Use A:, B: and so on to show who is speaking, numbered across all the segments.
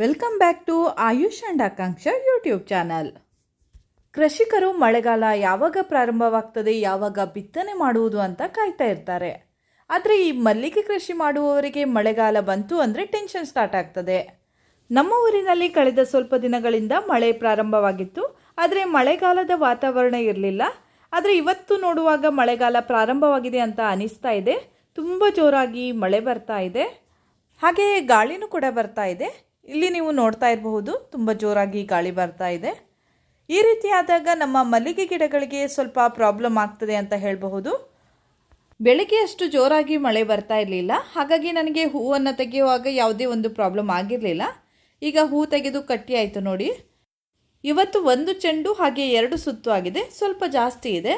A: Welcome back to Ayush and Akanksha YouTube channel ಕೃಷಿಕರು ಮಳೆಗಾಲ ಯಾವಾಗ ಪ್ರಾರಂಭವಾಗ್ತದೆ, ಯಾವಾಗ ಬಿತ್ತನೆ ಮಾಡುವುದು ಅಂತ ಕಾಯ್ತಾ ಇರ್ತಾರೆ. ಆದರೆ ಈ ಮಲ್ಲಿಗೆ ಕೃಷಿ ಮಾಡುವವರಿಗೆ ಮಳೆಗಾಲ ಬಂತು ಅಂದರೆ ಟೆನ್ಷನ್ ಸ್ಟಾರ್ಟ್ ಆಗ್ತದೆ. ನಮ್ಮ ಊರಿನಲ್ಲಿ ಕಳೆದ ಸ್ವಲ್ಪ ದಿನಗಳಿಂದ ಮಳೆ ಪ್ರಾರಂಭವಾಗಿತ್ತು. ಆದರೆ ಮಳೆಗಾಲದ ವಾತಾವರಣ ಇರಲಿಲ್ಲ. ಆದರೆ ಇವತ್ತು ನೋಡುವಾಗ ಮಳೆಗಾಲ ಪ್ರಾರಂಭವಾಗಿದೆ ಅಂತ ಅನಿಸ್ತಾ ಇದೆ. ತುಂಬ ಜೋರಾಗಿ ಮಳೆ ಬರ್ತಾ ಇದೆ. ಹಾಗೆಯೇ ಗಾಳಿನೂ ಕೂಡ ಬರ್ತಾ ಇದೆ. ಇಲ್ಲಿ ನೀವು ನೋಡ್ತಾ ಇರಬಹುದು, ತುಂಬ ಜೋರಾಗಿ ಗಾಳಿ ಬರ್ತಾ ಇದೆ. ಈ ರೀತಿ ಆದಾಗ ನಮ್ಮ ಮಲ್ಲಿಗೆ ಗಿಡಗಳಿಗೆ ಸ್ವಲ್ಪ ಪ್ರಾಬ್ಲಮ್ ಆಗ್ತದೆ ಅಂತ ಹೇಳಬಹುದು. ಬೆಳಿಗ್ಗೆ ಅಷ್ಟು ಜೋರಾಗಿ ಮಳೆ ಬರ್ತಾ ಇರಲಿಲ್ಲ. ಹಾಗಾಗಿ ನನಗೆ ಹೂವನ್ನು ತೆಗೆಯುವಾಗ ಯಾವುದೇ ಒಂದು ಪ್ರಾಬ್ಲಮ್ ಆಗಿರಲಿಲ್ಲ. ಈಗ ಹೂ ತೆಗೆದು ಕಟ್ಟಿ ಆಯಿತು ನೋಡಿ. ಇವತ್ತು ಒಂದು ಚೆಂಡು, ಹಾಗೆ ಎರಡು ಸುತ್ತು ಆಗಿದೆ. ಸ್ವಲ್ಪ ಜಾಸ್ತಿ ಇದೆ.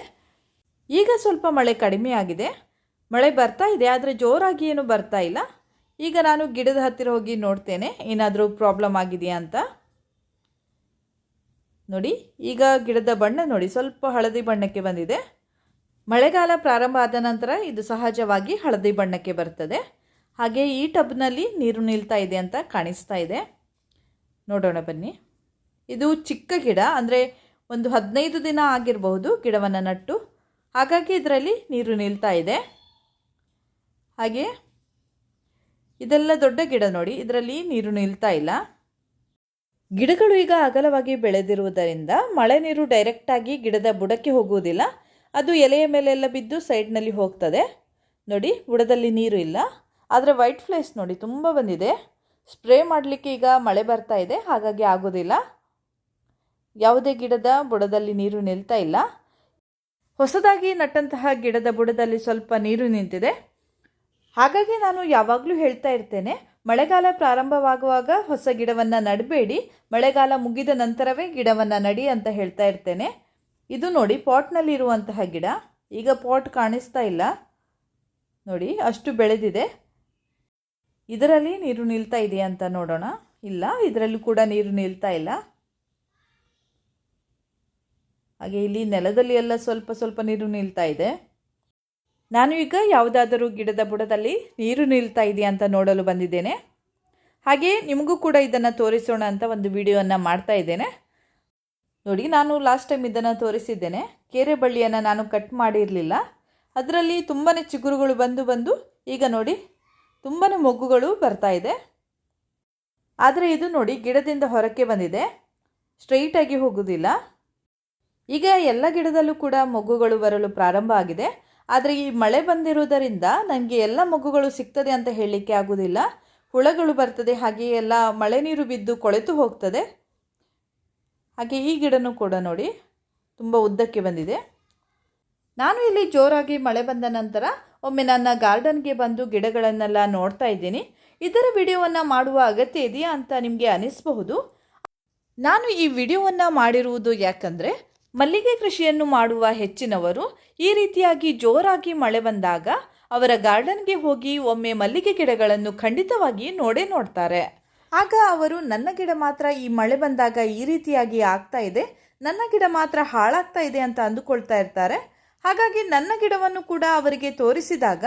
A: ಈಗ ಸ್ವಲ್ಪ ಮಳೆ ಕಡಿಮೆ ಆಗಿದೆ. ಮಳೆ ಬರ್ತಾ ಇದೆ, ಆದರೆ ಜೋರಾಗಿ ಏನು ಬರ್ತಾ ಇಲ್ಲ. ಈಗ ನಾನು ಗಿಡದ ಹತ್ತಿರ ಹೋಗಿ ನೋಡ್ತೇನೆ. ಏನಾದರೂ ಪ್ರಾಬ್ಲಮ್ ಆಗಿದೆಯಾ ಅಂತ? ನೋಡಿ, ಈಗ ಗಿಡದ ಬಣ್ಣ ನೋಡಿ, ಸ್ವಲ್ಪ ಹಳದಿ ಬಣ್ಣಕ್ಕೆ ಬಂದಿದೆ. ಮಳೆಗಾಲ ಪ್ರಾರಂಭ ಆದ ನಂತರ ಇದು ಸಹಜವಾಗಿ ಹಳದಿ ಬಣ್ಣಕ್ಕೆ ಬರ್ತದೆ. ಹಾಗೆ ಈ ಟಬ್ನಲ್ಲಿ ನೀರು ನಿಲ್ತಾ ಇದೆ ಅಂತ ಕಾಣಿಸ್ತಾ ಇದೆ. ನೋಡೋಣ ಬನ್ನಿ. ಇದು ಚಿಕ್ಕ ಗಿಡ, ಅಂದರೆ ಒಂದು ಹದಿನೈದು ದಿನ ಆಗಿರಬಹುದು ಗಿಡವನ್ನು ನಟ್ಟು. ಹಾಗಾಗಿ ಇದರಲ್ಲಿ ನೀರು ನಿಲ್ತಾ ಇದೆ. ಹಾಗೆ ಇದೆಲ್ಲ ದೊಡ್ಡ ಗಿಡ ನೋಡಿ, ಇದರಲ್ಲಿ ನೀರು ನಿಲ್ತಾ ಇಲ್ಲ. ಗಿಡಗಳು ಈಗ ಅಗಲವಾಗಿ ಬೆಳೆದಿರುವುದರಿಂದ ಮಳೆ ನೀರು ಡೈರೆಕ್ಟಾಗಿ ಗಿಡದ ಬುಡಕ್ಕೆ ಹೋಗುವುದಿಲ್ಲ. ಅದು ಎಲೆಯ ಮೇಲೆಲ್ಲ ಬಿದ್ದು ಸೈಡ್ನಲ್ಲಿ ಹೋಗ್ತದೆ. ನೋಡಿ, ಬುಡದಲ್ಲಿ ನೀರು ಇಲ್ಲ. ಆದರೆ ವೈಟ್ ಫ್ಲೇಸ್ ನೋಡಿ, ತುಂಬ ಬಂದಿದೆ. ಸ್ಪ್ರೇ ಮಾಡಲಿಕ್ಕೆ ಈಗ ಮಳೆ ಬರ್ತಾ ಇದೆ, ಹಾಗಾಗಿ ಆಗೋದಿಲ್ಲ. ಯಾವುದೇ ಗಿಡದ ಬುಡದಲ್ಲಿ ನೀರು ನಿಲ್ತಾ ಇಲ್ಲ. ಹೊಸದಾಗಿ ನಟ್ಟಂತಹ ಗಿಡದ ಬುಡದಲ್ಲಿ ಸ್ವಲ್ಪ ನೀರು ನಿಂತಿದೆ. ಹಾಗಾಗಿ ನಾನು ಯಾವಾಗಲೂ ಹೇಳ್ತಾ ಇರ್ತೇನೆ, ಮಳೆಗಾಲ ಪ್ರಾರಂಭವಾಗುವಾಗ ಹೊಸ ಗಿಡವನ್ನು ನಡಬೇಡಿ, ಮಳೆಗಾಲ ಮುಗಿದ ನಂತರವೇ ಗಿಡವನ್ನು ನಡಿ ಅಂತ ಹೇಳ್ತಾ ಇರ್ತೇನೆ. ಇದು ನೋಡಿ ಪಾಟ್ನಲ್ಲಿರುವಂತಹ ಗಿಡ, ಈಗ ಪಾಟ್ ಕಾಣಿಸ್ತಾ ಇಲ್ಲ. ನೋಡಿ, ಅಷ್ಟು ಬೆಳೆದಿದೆ. ಇದರಲ್ಲಿ ನೀರು ನಿಲ್ತಾ ಇದೆಯಾ ಅಂತ ನೋಡೋಣ. ಇಲ್ಲ, ಇದರಲ್ಲೂ ಕೂಡ ನೀರು ನಿಲ್ತಾ ಇಲ್ಲ. ಹಾಗೆ ಇಲ್ಲಿ ನೆಲದಲ್ಲಿ ಎಲ್ಲ ಸ್ವಲ್ಪ ಸ್ವಲ್ಪ ನೀರು ನಿಲ್ತಾ ಇದೆ. ನಾನು ಈಗ ಯಾವುದಾದರೂ ಗಿಡದ ಬುಡದಲ್ಲಿ ನೀರು ನಿಲ್ತಾ ಇದೆಯಾ ಅಂತ ನೋಡಲು ಬಂದಿದ್ದೇನೆ. ಹಾಗೆಯೇ ನಿಮಗೂ ಕೂಡ ಇದನ್ನು ತೋರಿಸೋಣ ಅಂತ ಒಂದು ವಿಡಿಯೋವನ್ನು ಮಾಡ್ತಾ ಇದ್ದೇನೆ. ನೋಡಿ, ನಾನು ಲಾಸ್ಟ್ ಟೈಮ್ ಇದನ್ನು ತೋರಿಸಿದ್ದೇನೆ. ಕೇರೆ ಬಳ್ಳಿಯನ್ನು ನಾನು ಕಟ್ ಮಾಡಿರಲಿಲ್ಲ. ಅದರಲ್ಲಿ ತುಂಬಾ ಚಿಗುರುಗಳು ಬಂದು ಬಂದು, ಈಗ ನೋಡಿ ತುಂಬಾ ಮೊಗ್ಗುಗಳು ಬರ್ತಾ ಇದೆ. ಆದರೆ ಇದು ನೋಡಿ ಗಿಡದಿಂದ ಹೊರಕ್ಕೆ ಬಂದಿದೆ. ಸ್ಟ್ರೈಟಾಗಿ ಹೋಗೋದಿಲ್ಲ. ಈಗ ಎಲ್ಲ ಗಿಡದಲ್ಲೂ ಕೂಡ ಮೊಗ್ಗುಗಳು ಬರಲು ಪ್ರಾರಂಭ ಆಗಿದೆ. ಆದರೆ ಈ ಮಳೆ ಬಂದಿರುವುದರಿಂದ ನನಗೆ ಎಲ್ಲ ಮಗುಗಳು ಸಿಗ್ತದೆ ಅಂತ ಹೇಳಲಿಕ್ಕೆ ಆಗೋದಿಲ್ಲ. ಹುಳಗಳು ಬರ್ತದೆ, ಹಾಗೆ ಎಲ್ಲ ಮಳೆ ನೀರು ಬಿದ್ದು ಕೊಳೆತು ಹೋಗ್ತದೆ. ಹಾಗೆ ಈ ಗಿಡನೂ ಕೂಡ ನೋಡಿ, ತುಂಬ ಉದ್ದಕ್ಕೆ ಬಂದಿದೆ. ನಾನು ಇಲ್ಲಿ ಜೋರಾಗಿ ಮಳೆ ಬಂದ ನಂತರ ಒಮ್ಮೆ ನನ್ನ ಗಾರ್ಡನ್ಗೆ ಬಂದು ಗಿಡಗಳನ್ನೆಲ್ಲ ನೋಡ್ತಾ ಇದ್ದೀನಿ. ಇದರ ವಿಡಿಯೋವನ್ನು ಮಾಡುವ ಅಗತ್ಯ ಇದೆಯಾ ಅಂತ ನಿಮಗೆ ಅನಿಸಬಹುದು. ನಾನು ಈ ವಿಡಿಯೋವನ್ನು ಮಾಡಿರುವುದು ಯಾಕಂದರೆ ಮಲ್ಲಿಗೆ ಕೃಷಿಯನ್ನು ಮಾಡುವ ಹೆಚ್ಚಿನವರು ಈ ರೀತಿಯಾಗಿ ಜೋರಾಗಿ ಮಳೆ ಬಂದಾಗ ಅವರ ಗಾರ್ಡನ್ಗೆ ಹೋಗಿ ಒಮ್ಮೆ ಮಲ್ಲಿಗೆ ಗಿಡಗಳನ್ನು ಖಂಡಿತವಾಗಿ ನೋಡೇ ನೋಡ್ತಾರೆ. ಆಗ ಅವರು, ನನ್ನ ಗಿಡ ಮಾತ್ರ ಈ ಮಳೆ ಬಂದಾಗ ಈ ರೀತಿಯಾಗಿ ಆಗ್ತಾ ಇದೆ, ನನ್ನ ಗಿಡ ಮಾತ್ರ ಹಾಳಾಗ್ತಾ ಇದೆ ಅಂತ ಅಂದುಕೊಳ್ತಾ ಇರ್ತಾರೆ. ಹಾಗಾಗಿ ನನ್ನ ಗಿಡವನ್ನು ಕೂಡ ಅವರಿಗೆ ತೋರಿಸಿದಾಗ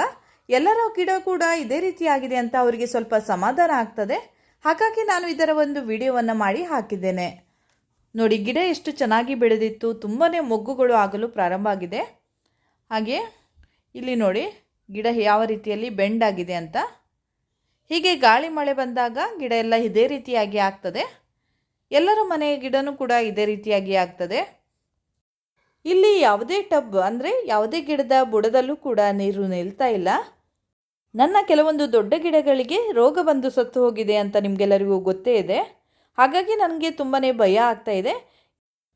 A: ಎಲ್ಲರ ಗಿಡ ಕೂಡ ಇದೇ ರೀತಿಯಾಗಿದೆ ಅಂತ ಅವರಿಗೆ ಸ್ವಲ್ಪ ಸಮಾಧಾನ ಆಗ್ತದೆ. ಹಾಗಾಗಿ ನಾನು ಇದರ ಒಂದು ವಿಡಿಯೋವನ್ನು ಮಾಡಿ ಹಾಕಿದ್ದೇನೆ. ನೋಡಿ, ಗಿಡ ಎಷ್ಟು ಚೆನ್ನಾಗಿ ಬೆಳೆದಿತ್ತು ತುಂಬಾ ಮೊಗ್ಗುಗಳು ಆಗಲು ಪ್ರಾರಂಭ ಆಗಿದೆ. ಹಾಗೆ ಇಲ್ಲಿ ನೋಡಿ, ಗಿಡ ಯಾವ ರೀತಿಯಲ್ಲಿ ಬೆಂಡ್ ಆಗಿದೆ ಅಂತ. ಹೀಗೆ ಗಾಳಿ ಮಳೆ ಬಂದಾಗ ಗಿಡ ಎಲ್ಲ ಇದೇ ರೀತಿಯಾಗಿ ಆಗ್ತದೆ. ಎಲ್ಲರ ಮನೆಯ ಗಿಡನೂ ಕೂಡ ಇದೇ ರೀತಿಯಾಗಿ ಆಗ್ತದೆ. ಇಲ್ಲಿ ಯಾವುದೇ ಟಬ್ ಅಂದರೆ ಯಾವುದೇ ಗಿಡದ ಬುಡದಲ್ಲೂ ಕೂಡ ನೀರು ನಿಲ್ತಾ ಇಲ್ಲ. ನನ್ನ ಕೆಲವೊಂದು ದೊಡ್ಡ ಗಿಡಗಳಿಗೆ ರೋಗ ಬಂದು ಸತ್ತು ಹೋಗಿದೆ ಅಂತ ನಿಮಗೆಲ್ಲರಿಗೂ ಗೊತ್ತೇ ಇದೆ. ಹಾಗಾಗಿ ನನಗೆ ತುಂಬಾ ಭಯ ಆಗ್ತಾ ಇದೆ.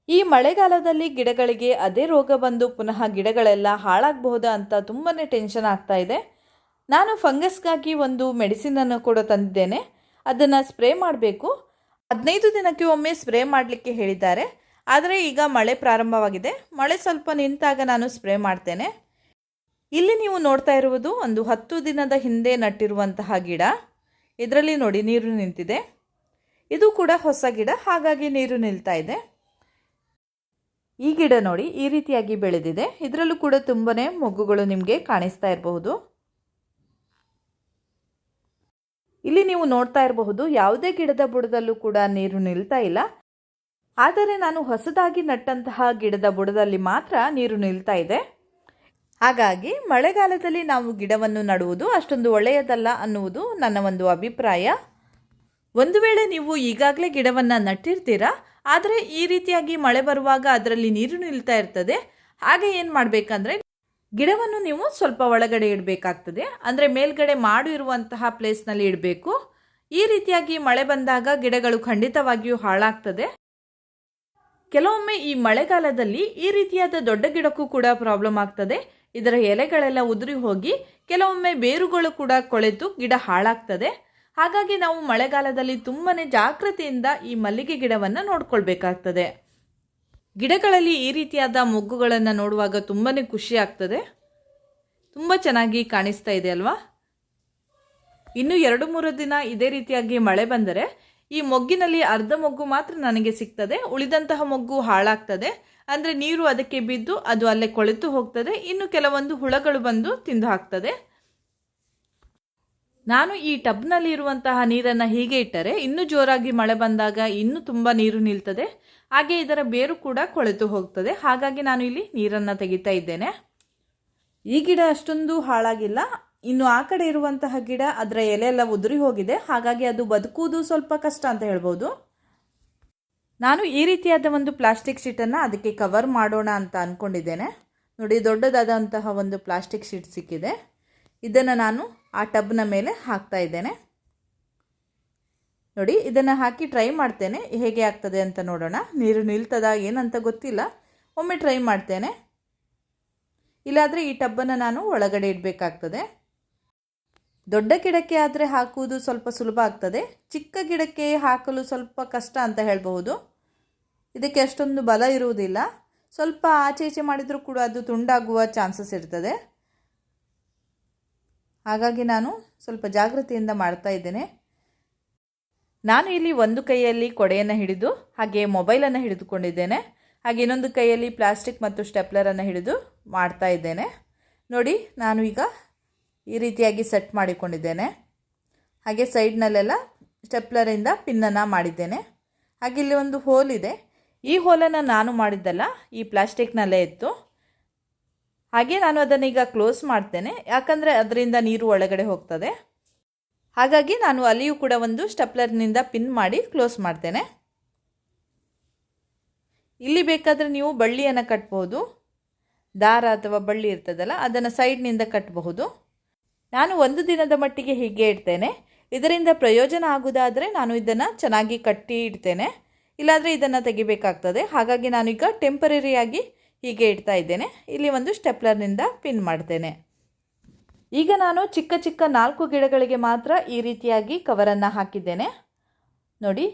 A: ಈ ಮಳೆಗಾಲದಲ್ಲಿ ಗಿಡಗಳಿಗೆ ಅದೇ ರೋಗ ಬಂದು ಪುನಃ ಗಿಡಗಳೆಲ್ಲ ಹಾಳಾಗಬಹುದಾ ಅಂತ ತುಂಬಾ ಟೆನ್ಷನ್ ಆಗ್ತಾ ಇದೆ. ನಾನು ಫಂಗಸ್ಗಾಗಿ ಒಂದು ಮೆಡಿಸಿನನ್ನು ಕೂಡ ತಂದಿದ್ದೇನೆ. ಅದನ್ನು ಸ್ಪ್ರೇ ಮಾಡಬೇಕು. ಹದಿನೈದು ದಿನಕ್ಕೆ ಒಮ್ಮೆ ಸ್ಪ್ರೇ ಮಾಡಲಿಕ್ಕೆ ಹೇಳಿದ್ದಾರೆ. ಆದರೆ ಈಗ ಮಳೆ ಪ್ರಾರಂಭವಾಗಿದೆ. ಮಳೆ ಸ್ವಲ್ಪ ನಿಂತಾಗ ನಾನು ಸ್ಪ್ರೇ ಮಾಡ್ತೇನೆ. ಇಲ್ಲಿ ನೀವು ನೋಡ್ತಾ ಇರುವುದು ಒಂದು ಹತ್ತು ದಿನದ ಹಿಂದೆ ನಟ್ಟಿರುವಂತಹ ಗಿಡ. ಇದರಲ್ಲಿ ನೋಡಿ ನೀರು ನಿಂತಿದೆ. ಇದು ಕೂಡ ಹೊಸ ಗಿಡ, ಹಾಗಾಗಿ ನೀರು ನಿಲ್ತಾ ಇದೆ. ಈ ಗಿಡ ನೋಡಿ, ಈ ರೀತಿಯಾಗಿ ಬೆಳೆದಿದೆ. ಇದರಲ್ಲೂ ಕೂಡ ತುಂಬನೇ ಮೊಗ್ಗುಗಳು ನಿಮಗೆ ಕಾಣಿಸ್ತಾ ಇರಬಹುದು. ಇಲ್ಲಿ ನೀವು ನೋಡ್ತಾ ಇರಬಹುದು, ಯಾವುದೇ ಗಿಡದ ಬುಡದಲ್ಲೂ ಕೂಡ ನೀರು ನಿಲ್ತಾ ಇಲ್ಲ. ಆದರೆ ನಾನು ಹೊಸದಾಗಿ ನಟ್ಟಂತಹ ಗಿಡದ ಬುಡದಲ್ಲಿ ಮಾತ್ರ ನೀರು ನಿಲ್ತಾ ಇದೆ. ಹಾಗಾಗಿ ಮಳೆಗಾಲದಲ್ಲಿ ನಾವು ಗಿಡವನ್ನು ನಡುವುದು ಅಷ್ಟೊಂದು ಒಳ್ಳೆಯದಲ್ಲ ಅನ್ನುವುದು ನನ್ನ ಒಂದು ಅಭಿಪ್ರಾಯ. ಒಂದು ವೇಳೆ ನೀವು ಈಗಾಗಲೇ ಗಿಡವನ್ನು ನಟ್ಟಿರ್ತೀರಾ, ಆದರೆ ಈ ರೀತಿಯಾಗಿ ಮಳೆ ಬರುವಾಗ ಅದರಲ್ಲಿ ನೀರು ನಿಲ್ತಾ ಇರ್ತದೆ, ಹಾಗೆ ಏನು ಮಾಡಬೇಕಂದ್ರೆ ಗಿಡವನ್ನು ನೀವು ಸ್ವಲ್ಪ ಒಳಗಡೆ ಇಡಬೇಕಾಗ್ತದೆ, ಅಂದರೆ ಮೇಲ್ಗಡೆ ಮಾಡು ಇರುವಂತಹ ಪ್ಲೇಸ್ನಲ್ಲಿ ಇಡಬೇಕು. ಈ ರೀತಿಯಾಗಿ ಮಳೆ ಬಂದಾಗ ಗಿಡಗಳು ಖಂಡಿತವಾಗಿಯೂ ಹಾಳಾಗ್ತದೆ. ಕೆಲವೊಮ್ಮೆ ಈ ಮಳೆಗಾಲದಲ್ಲಿ ಈ ರೀತಿಯಾದ ದೊಡ್ಡ ಗಿಡಕ್ಕೂ ಕೂಡ ಪ್ರಾಬ್ಲಮ್ ಆಗ್ತದೆ. ಇದರ ಎಲೆಗಳೆಲ್ಲ ಉದುರಿ ಹೋಗಿ ಕೆಲವೊಮ್ಮೆ ಬೇರುಗಳು ಕೂಡ ಕೊಳೆತು ಗಿಡ ಹಾಳಾಗ್ತದೆ. ಹಾಗಾಗಿ ನಾವು ಮಳೆಗಾಲದಲ್ಲಿ ತುಂಬಾ ಜಾಗೃತಿಯಿಂದ ಈ ಮಲ್ಲಿಗೆ ಗಿಡವನ್ನು ನೋಡ್ಕೊಳ್ಬೇಕಾಗ್ತದೆ. ಗಿಡಗಳಲ್ಲಿ ಈ ರೀತಿಯಾದ ಮೊಗ್ಗುಗಳನ್ನು ನೋಡುವಾಗ ತುಂಬಾ ಖುಷಿ ಆಗ್ತದೆ. ತುಂಬ ಚೆನ್ನಾಗಿ ಕಾಣಿಸ್ತಾ ಇದೆ ಅಲ್ವಾ? ಇನ್ನು ಎರಡು ಮೂರು ದಿನ ಇದೇ ರೀತಿಯಾಗಿ ಮಳೆ ಬಂದರೆ ಈ ಮೊಗ್ಗಿನಲ್ಲಿ ಅರ್ಧ ಮೊಗ್ಗು ಮಾತ್ರ ನನಗೆ ಸಿಗ್ತದೆ. ಉಳಿದಂತಹ ಮೊಗ್ಗು ಹಾಳಾಗ್ತದೆ. ಅಂದರೆ ನೀರು ಅದಕ್ಕೆ ಬಿದ್ದು ಅದು ಅಲ್ಲೇ ಕೊಳೆತು ಹೋಗ್ತದೆ. ಇನ್ನು ಕೆಲವೊಂದು ಹುಳಗಳು ಬಂದು ತಿಂದು ಹಾಕ್ತದೆ. ನಾನು ಈ ಟಬ್ನಲ್ಲಿ ಇರುವಂತಹ ನೀರನ್ನು ಹೀಗೆ ಇಟ್ಟರೆ ಇನ್ನೂ ಜೋರಾಗಿ ಮಳೆ ಬಂದಾಗ ಇನ್ನೂ ತುಂಬ ನೀರು ನಿಲ್ತದೆ. ಹಾಗೆ ಇದರ ಬೇರು ಕೂಡ ಕೊಳೆತು ಹೋಗ್ತದೆ. ಹಾಗಾಗಿ ನಾನು ಇಲ್ಲಿ ನೀರನ್ನು ತೆಗಿತಾ ಇದ್ದೇನೆ. ಈ ಗಿಡ ಅಷ್ಟೊಂದು ಹಾಳಾಗಿಲ್ಲ. ಇನ್ನು ಆ ಕಡೆ ಇರುವಂತಹ ಗಿಡ ಅದರ ಎಲೆ ಎಲ್ಲ ಉದುರಿ ಹೋಗಿದೆ. ಹಾಗಾಗಿ ಅದು ಬದುಕುವುದು ಸ್ವಲ್ಪ ಕಷ್ಟ ಅಂತ ಹೇಳ್ಬೋದು. ನಾನು ಈ ರೀತಿಯಾದ ಒಂದು ಪ್ಲಾಸ್ಟಿಕ್ ಶೀಟನ್ನು ಅದಕ್ಕೆ ಕವರ್ ಮಾಡೋಣ ಅಂತ ಅಂದ್ಕೊಂಡಿದ್ದೇನೆ ನೋಡಿ, ದೊಡ್ಡದಾದಂತಹ ಒಂದು ಪ್ಲಾಸ್ಟಿಕ್ ಶೀಟ್ ಸಿಕ್ಕಿದೆ. ಇದನ್ನು ನಾನು ಆ ಟಬ್ನ ಮೇಲೆ ಹಾಕ್ತಾ ಇದ್ದೇನೆ. ನೋಡಿ, ಇದನ್ನು ಹಾಕಿ ಟ್ರೈ ಮಾಡ್ತೇನೆ. ಹೇಗೆ ಆಗ್ತದೆ ಅಂತ ನೋಡೋಣ. ನೀರು ನಿಲ್ತದ ಏನಂತ ಗೊತ್ತಿಲ್ಲ. ಒಮ್ಮೆ ಟ್ರೈ ಮಾಡ್ತೇನೆ. ಇಲ್ಲಾದರೆ ಈ ಟಬ್ಬನ್ನು ನಾನು ಒಳಗಡೆ ಇಡಬೇಕಾಗ್ತದೆ. ದೊಡ್ಡ ಗಿಡಕ್ಕೆ ಆದರೆ ಹಾಕುವುದು ಸ್ವಲ್ಪ ಸುಲಭ ಆಗ್ತದೆ. ಚಿಕ್ಕ ಗಿಡಕ್ಕೆ ಹಾಕಲು ಸ್ವಲ್ಪ ಕಷ್ಟ ಅಂತ ಹೇಳಬಹುದು. ಇದಕ್ಕೆ ಅಷ್ಟೊಂದು ಬಲ ಇರುವುದಿಲ್ಲ. ಸ್ವಲ್ಪ ಆಚೆ ಈಚೆ ಮಾಡಿದರೂ ಕೂಡ ಅದು ತುಂಡಾಗುವ ಚಾನ್ಸಸ್ ಇರ್ತದೆ. ಹಾಗಾಗಿ ನಾನು ಸ್ವಲ್ಪ ಜಾಗೃತಿಯಿಂದ ಮಾಡ್ತಾ ಇದ್ದೇನೆ. ನಾನು ಇಲ್ಲಿ ಒಂದು ಕೈಯಲ್ಲಿ ಕೊಡೆಯನ್ನು ಹಿಡಿದು ಹಾಗೆ ಮೊಬೈಲನ್ನು ಹಿಡಿದುಕೊಂಡಿದ್ದೇನೆ. ಹಾಗೆ ಇನ್ನೊಂದು ಕೈಯಲ್ಲಿ ಪ್ಲಾಸ್ಟಿಕ್ ಮತ್ತು ಸ್ಟೆಪ್ಲರನ್ನು ಹಿಡಿದು ಮಾಡ್ತಾ ಇದ್ದೇನೆ. ನೋಡಿ, ನಾನು ಈಗ ಈ ರೀತಿಯಾಗಿ ಸೆಟ್ ಮಾಡಿಕೊಂಡಿದ್ದೇನೆ. ಹಾಗೆ ಸೈಡ್ನಲ್ಲೆಲ್ಲ ಸ್ಟೆಪ್ಲರಿಂದ ಪಿನ್ನನ್ನು ಮಾಡಿದ್ದೇನೆ. ಹಾಗೆ ಇಲ್ಲಿ ಒಂದು ಹೋಲ್ ಇದೆ. ಈ ಹೋಲನ್ನು ನಾನು ಮಾಡಿದ್ದಲ್ಲ, ಈ ಪ್ಲಾಸ್ಟಿಕ್ನಲ್ಲೇ ಇತ್ತು. ಹಾಗೆ ನಾನು ಅದನ್ನು ಈಗ ಕ್ಲೋಸ್ ಮಾಡ್ತೇನೆ. ಯಾಕಂದರೆ ಅದರಿಂದ ನೀರು ಒಳಗಡೆ ಹೋಗ್ತದೆ. ಹಾಗಾಗಿ ನಾನು ಅಲ್ಲಿಯೂ ಕೂಡ ಒಂದು ಸ್ಟೆಪ್ಲರ್ನಿಂದ ಪಿನ್ ಮಾಡಿ ಕ್ಲೋಸ್ ಮಾಡ್ತೇನೆ. ಇಲ್ಲಿ ಬೇಕಾದರೆ ನೀವು ಬಳ್ಳಿಯನ್ನು ಕಟ್ಬೋದು ದಾರ ಅಥವಾ ಬಳ್ಳಿ ಇರ್ತದಲ್ಲ, ಅದನ್ನು ಸೈಡ್ನಿಂದ ಕಟ್ಟಬಹುದು ನಾನು ಒಂದು ದಿನದ ಮಟ್ಟಿಗೆ ಹೀಗೆ ಇಡ್ತೇನೆ. ಇದರಿಂದ ಪ್ರಯೋಜನ ಆಗುವುದಾದರೆ ನಾನು ಇದನ್ನು ಚೆನ್ನಾಗಿ ಕಟ್ಟಿ ಇಡ್ತೇನೆ. ಇಲ್ಲಾಂದರೆ ಇದನ್ನು ತೆಗಿಬೇಕಾಗ್ತದೆ. ಹಾಗಾಗಿ ನಾನೀಗ ಟೆಂಪರರಿಯಾಗಿ ಹೀಗೆ ಇಡ್ತಾ ಇದ್ದೇನೆ. ಇಲ್ಲಿ ಒಂದು ಸ್ಟೆಪ್ಲರ್ನಿಂದ ಪಿನ್ ಮಾಡ್ತೇನೆ. ಈಗ ನಾನು ಚಿಕ್ಕ ಚಿಕ್ಕ ನಾಲ್ಕು ಗಿಡಗಳಿಗೆ ಮಾತ್ರ ಈ ರೀತಿಯಾಗಿ ಕವರನ್ನು ಹಾಕಿದ್ದೇನೆ. ನೋಡಿ.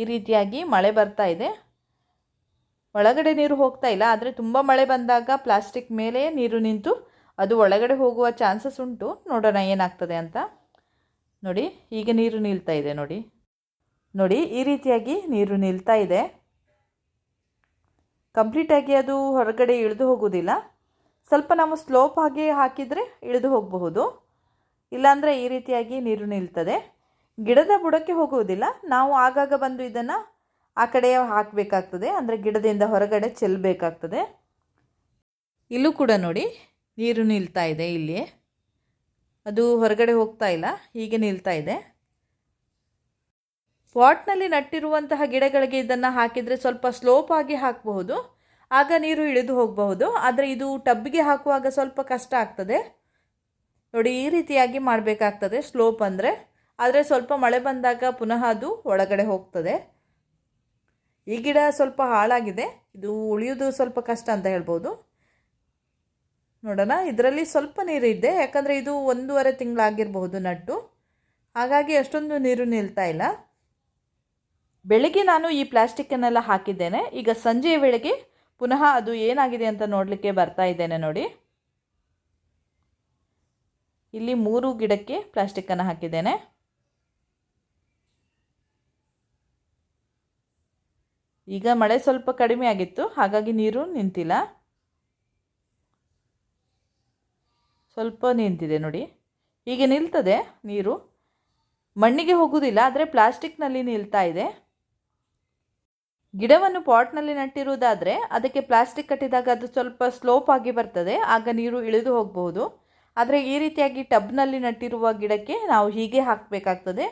A: ಈ ರೀತಿಯಾಗಿ ಮಳೆ ಬರ್ತಾ ಇದೆ. ಒಳಗಡೆ ನೀರು ಹೋಗ್ತಾ ಇಲ್ಲ, ಆದರೆ ತುಂಬ ಮಳೆ ಬಂದಾಗ ಪ್ಲಾಸ್ಟಿಕ್ ಮೇಲೆ ನೀರು ನಿಂತು ಅದು ಒಳಗಡೆ ಹೋಗುವ ಚಾನ್ಸಸ್ ಉಂಟು. ನೋಡೋಣ ಏನಾಗ್ತದೆ ಅಂತ. ನೋಡಿ, ಈಗ ನೀರು ನಿಲ್ತಾ ಇದೆ, ನೋಡಿ. ನೋಡಿ, ಈ ರೀತಿಯಾಗಿ ನೀರು ನಿಲ್ತಾ ಇದೆ. ಕಂಪ್ಲೀಟಾಗಿ ಅದು ಹೊರಗಡೆ ಇಳಿದು ಹೋಗೋದಿಲ್ಲ ಸ್ವಲ್ಪ ನಾವು ಸ್ಲೋಪ್ ಆಗಿ ಹಾಕಿದರೆ ಇಳಿದು ಹೋಗಬಹುದು. ಇಲ್ಲಾಂದರೆ ಈ ರೀತಿಯಾಗಿ ನೀರು ನಿಲ್ತದೆ. ಗಿಡದ ಬುಡಕ್ಕೆ ಹೋಗುವುದಿಲ್ಲ. ನಾವು ಆಗಾಗ ಬಂದು ಇದನ್ನು ಆ ಕಡೆ ಹಾಕಬೇಕಾಗ್ತದೆ. ಅಂದರೆ ಗಿಡದಿಂದ ಹೊರಗಡೆ ಚೆಲ್ಲಬೇಕಾಗ್ತದೆ. ಇಲ್ಲೂ ಕೂಡ ನೋಡಿ, ನೀರು ನಿಲ್ತಾ ಇದೆ ಇಲ್ಲಿ ಅದು ಹೊರಗಡೆ ಹೋಗ್ತಾ ಇಲ್ಲ, ಹೀಗೆ ನಿಲ್ತಾ ಇದೆ. ಪಾಟ್ನಲ್ಲಿ ನಟ್ಟಿರುವಂತಹ ಗಿಡಗಳಿಗೆ ಇದನ್ನು ಹಾಕಿದರೆ ಸ್ವಲ್ಪ ಸ್ಲೋಪ್ ಆಗಿ ಹಾಕಬಹುದು. ಆಗ ನೀರು ಇಳಿದು ಹೋಗಬಹುದು. ಆದರೆ ಇದು ಟಬ್ಬಿಗೆ ಹಾಕುವಾಗ ಸ್ವಲ್ಪ ಕಷ್ಟ ಆಗ್ತದೆ. ನೋಡಿ, ಈ ರೀತಿಯಾಗಿ ಮಾಡಬೇಕಾಗ್ತದೆ ಸ್ಲೋಪ್ ಅಂದರೆ. ಆದರೆ ಸ್ವಲ್ಪ ಮಳೆ ಬಂದಾಗ ಪುನಃ ಅದು ಒಳಗಡೆ ಹೋಗ್ತದೆ. ಈ ಗಿಡ ಸ್ವಲ್ಪ ಹಾಳಾಗಿದೆ. ಇದು ಉಳಿಯೋದು ಸ್ವಲ್ಪ ಕಷ್ಟ ಅಂತ ಹೇಳ್ಬೋದು. ನೋಡೋಣ, ಇದರಲ್ಲಿ ಸ್ವಲ್ಪ ನೀರು ಇದೆ ಯಾಕಂದರೆ ಇದು ಒಂದೂವರೆ ತಿಂಗಳಾಗಿರಬಹುದು ನಟ್ಟು. ಹಾಗಾಗಿ ಅಷ್ಟೊಂದು ನೀರು ನಿಲ್ತಾ ಇಲ್ಲ. ಬೆಳಿಗ್ಗೆ ನಾನು ಈ ಪ್ಲಾಸ್ಟಿಕ್ಕನ್ನೆಲ್ಲ ಹಾಕಿದ್ದೇನೆ. ಈಗ ಸಂಜೆಯ ವೇಳೆಗೆ ಪುನಃ ಅದು ಏನಾಗಿದೆ ಅಂತ ನೋಡಲಿಕ್ಕೆ ಬರ್ತಾ ಇದ್ದೇನೆ ನೋಡಿ. ಇಲ್ಲಿ ಮೂರು ಗಿಡಕ್ಕೆ ಪ್ಲಾಸ್ಟಿಕ್ಕನ್ನು ಹಾಕಿದ್ದೇನೆ. ಈಗ ಮಳೆ ಸ್ವಲ್ಪ ಕಡಿಮೆ ಆಗಿತ್ತು, ಹಾಗಾಗಿ ನೀರು ನಿಂತಿಲ್ಲ. ಸ್ವಲ್ಪ ನಿಂತಿದೆ ನೋಡಿ. ಹೀಗೆ ನಿಲ್ತದೆ ನೀರು. ಮಣ್ಣಿಗೆ ಹೋಗುವುದಿಲ್ಲ ಆದರೆ ಪ್ಲಾಸ್ಟಿಕ್ನಲ್ಲಿ ನಿಲ್ತಾ ಇದೆ. ಗಿಡವನ್ನು ಪಾಟ್ನಲ್ಲಿ ನಟ್ಟಿರುವುದಾದರೆ ಅದಕ್ಕೆ ಪ್ಲಾಸ್ಟಿಕ್ ಕಟ್ಟಿದಾಗ ಅದು ಸ್ವಲ್ಪ ಸ್ಲೋಪ್ ಆಗಿ ಬರ್ತದೆ, ಆಗ ನೀರು ಇಳಿದು ಹೋಗಬಹುದು. ಆದರೆ ಈ ರೀತಿಯಾಗಿ ಟಬ್ನಲ್ಲಿ ನಟ್ಟಿರುವ ಗಿಡಕ್ಕೆ ನಾವು ಹೀಗೆ ಹಾಕಬೇಕಾಗ್ತದೆ.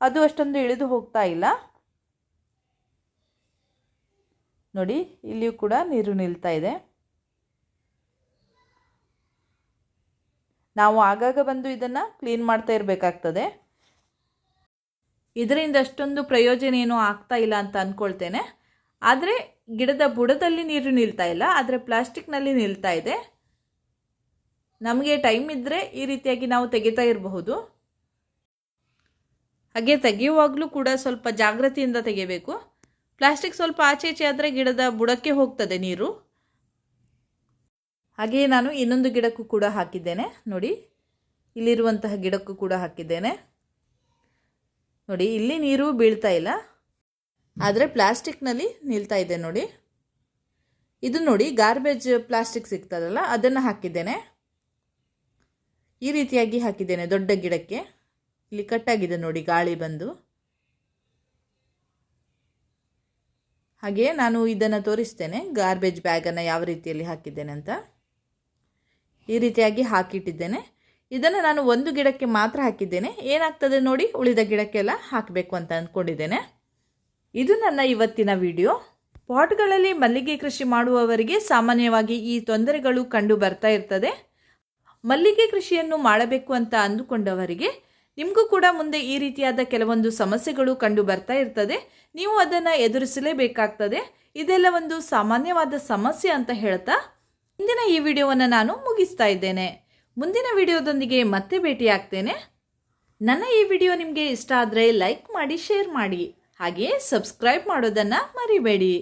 A: ಅದು ಅಷ್ಟೊಂದು ಇಳಿದು ಹೋಗ್ತಾ ಇಲ್ಲ. ನೋಡಿ, ಇಲ್ಲಿಯೂ ಕೂಡ ನೀರು ನಿಲ್ತಾ ಇದೆ. ನಾವು ಆಗಾಗ ಬಂದು ಇದನ್ನು ಕ್ಲೀನ್ ಮಾಡ್ತಾ ಇರಬೇಕಾಗ್ತದೆ. ಇದರಿಂದ ಅಷ್ಟೊಂದು ಪ್ರಯೋಜನ ಏನೂ ಆಗ್ತಾ ಇಲ್ಲ ಅಂತ ಅಂದ್ಕೊಳ್ತೇನೆ ಆದರೆ ಗಿಡದ ಬುಡದಲ್ಲಿ ನೀರು ನಿಲ್ತಾ ಇಲ್ಲ, ಆದರೆ ಪ್ಲಾಸ್ಟಿಕ್ನಲ್ಲಿ ನಿಲ್ತಾ ಇದೆ. ನಮಗೆ ಟೈಮ್ ಇದ್ದರೆ ಈ ರೀತಿಯಾಗಿ ನಾವು ತೆಗಿತಾ ಇರಬಹುದು. ಹಾಗೆ ತೆಗೆಯುವಾಗಲೂ ಕೂಡ ಸ್ವಲ್ಪ ಜಾಗೃತಿಯಿಂದ ತೆಗೆಯಬೇಕು ಪ್ಲಾಸ್ಟಿಕ್ ಸ್ವಲ್ಪ ಆಚೆ ಈಚೆ ಆದರೆ ಗಿಡದ ಬುಡಕ್ಕೆ ಹೋಗ್ತದೆ ನೀರು. ಹಾಗೆಯೇ ನಾನು ಇನ್ನೊಂದು ಗಿಡಕ್ಕೂ ಕೂಡ ಹಾಕಿದ್ದೇನೆ, ನೋಡಿ. ಇಲ್ಲಿರುವಂತಹ ಗಿಡಕ್ಕೂ ಕೂಡ ಹಾಕಿದ್ದೇನೆ. ನೋಡಿ, ಇಲ್ಲಿ ನೀರು ಬೀಳ್ತಾ ಇಲ್ಲ. ಆದರೆ ಪ್ಲಾಸ್ಟಿಕ್ನಲ್ಲಿ ನಿಲ್ತಾ ಇದೆ ನೋಡಿ. ಇದು ನೋಡಿ, ಗಾರ್ಬೇಜ್ ಪ್ಲಾಸ್ಟಿಕ್ ಸಿಗ್ತದಲ್ಲ, ಅದನ್ನು ಹಾಕಿದ್ದೇನೆ. ಈ ರೀತಿಯಾಗಿ ಹಾಕಿದ್ದೇನೆ ದೊಡ್ಡ ಗಿಡಕ್ಕೆ. ಇಲ್ಲಿ ಕಟ್ಟಾಗಿದೆ ನೋಡಿ, ಗಾಳಿ ಬಂದು. ಹಾಗೆ ನಾನು ಇದನ್ನು ತೋರಿಸ್ತೇನೆ, ಗಾರ್ಬೇಜ್ ಬ್ಯಾಗನ್ನು ಯಾವ ರೀತಿಯಲ್ಲಿ ಹಾಕಿದ್ದೇನೆ ಅಂತ. ಈ ರೀತಿಯಾಗಿ ಹಾಕಿಟ್ಟಿದ್ದೇನೆ. ಇದನ್ನು ನಾನು ಒಂದು ಗಿಡಕ್ಕೆ ಮಾತ್ರ ಹಾಕಿದ್ದೇನೆ. ಏನಾಗ್ತದೆ ನೋಡಿ, ಉಳಿದ ಗಿಡಕ್ಕೆಲ್ಲ ಹಾಕಬೇಕು ಅಂತ ಅಂದ್ಕೊಂಡಿದ್ದೇನೆ ಇದು ನನ್ನ ಇವತ್ತಿನ ವಿಡಿಯೋ. ಪಾಟ್ಗಳಲ್ಲಿ ಮಲ್ಲಿಗೆ ಕೃಷಿ ಮಾಡುವವರಿಗೆ ಸಾಮಾನ್ಯವಾಗಿ ಈ ತೊಂದರೆಗಳು ಕಂಡು ಬರ್ತಾ ಇರ್ತದೆ. ಮಲ್ಲಿಗೆ ಕೃಷಿಯನ್ನು ಮಾಡಬೇಕು ಅಂತ ಅಂದುಕೊಂಡವರಿಗೆ ನಿಮಗೂ ಕೂಡ ಮುಂದೆ ಈ ರೀತಿಯಾದ ಕೆಲವೊಂದು ಸಮಸ್ಯೆಗಳು ಕಂಡು ಬರ್ತಾ ಇರ್ತದೆ. ನೀವು ಅದನ್ನು ಎದುರಿಸಲೇಬೇಕಾಗ್ತದೆ. ಇದೆಲ್ಲ ಒಂದು ಸಾಮಾನ್ಯವಾದ ಸಮಸ್ಯೆ ಅಂತ ಹೇಳ್ತಾ, ಇಂದಿನ ಈ ವಿಡಿಯೋವನ್ನು ನಾನು ಮುಗಿಸ್ತಾ ಇದ್ದೇನೆ. ಮುಂದಿನ ವಿಡಿಯೋದೊಂದಿಗೆ ಮತ್ತೆ ಭೇಟಿಯಾಗ್ತೇನೆ. ನನ್ನ ಈ ವಿಡಿಯೋ ನಿಮಗೆ ಇಷ್ಟ ಆದರೆ ಲೈಕ್ ಮಾಡಿ, ಶೇರ್ ಮಾಡಿ. ಹಾಗೆಯೇ ಸಬ್ಸ್ಕ್ರೈಬ್ ಮಾಡೋದನ್ನು ಮರಿಬೇಡಿ.